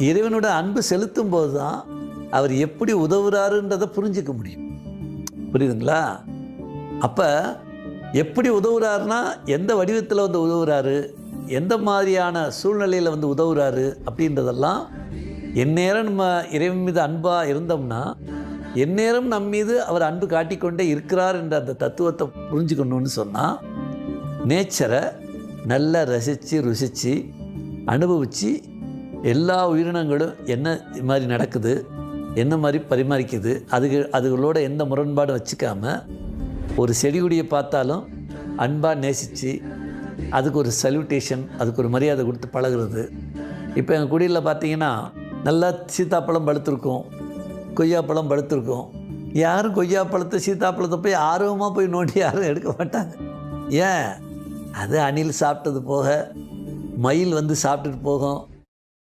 இறைவனோட அன்பு செலுத்தும் போது தான் அவர் எப்படி உதவுறாருன்றதை புரிஞ்சிக்க முடியும். புரியுதுங்களா? அப்போ எப்படி உதவுறாருனா எந்த வடிவத்தில் வந்து உதவுறாரு எந்த மாதிரியான சூழ்நிலையில் வந்து உதவுறாரு அப்படின்றதெல்லாம் எந்நேரம் நம்ம இறைவன் மீது அன்பாக இருந்தோம்னா எந்நேரம் நம் மீது அவர் அன்பு காட்டிக்கொண்டே இருக்கிறார் என்ற அந்த தத்துவத்தை புரிஞ்சுக்கணும்னு சொன்னால் நேச்சரை நல்லா ரசித்து ருசித்து அனுபவித்து எல்லா உயிரினங்களும் என்ன இது மாதிரி நடக்குது என்ன மாதிரி பரிமாறிக்குது அதுக்கு அதுகளோட எந்த முரண்பாடும் வச்சுக்காம ஒரு செடிகுடியை பார்த்தாலும் அன்பாக நேசித்து அதுக்கு ஒரு சல்யூட்டேஷன் அதுக்கு ஒரு மரியாதை கொடுத்து பழகுறது. இப்போ எங்கள் குடியில் பார்த்தீங்கன்னா நல்லா சீத்தாப்பழம் பழுத்திருக்கும் கொய்யாப்பழம் பழுத்திருக்கும். யாரும் கொய்யாப்பழத்தை சீத்தாப்பழத்தை போய் ஆர்வமாக போய் நோண்டி யாரும் எடுக்க மாட்டாங்க. ஏன்? அது அணில் சாப்பிட்டது போக மயில் வந்து சாப்பிட்டுட்டு போகும்.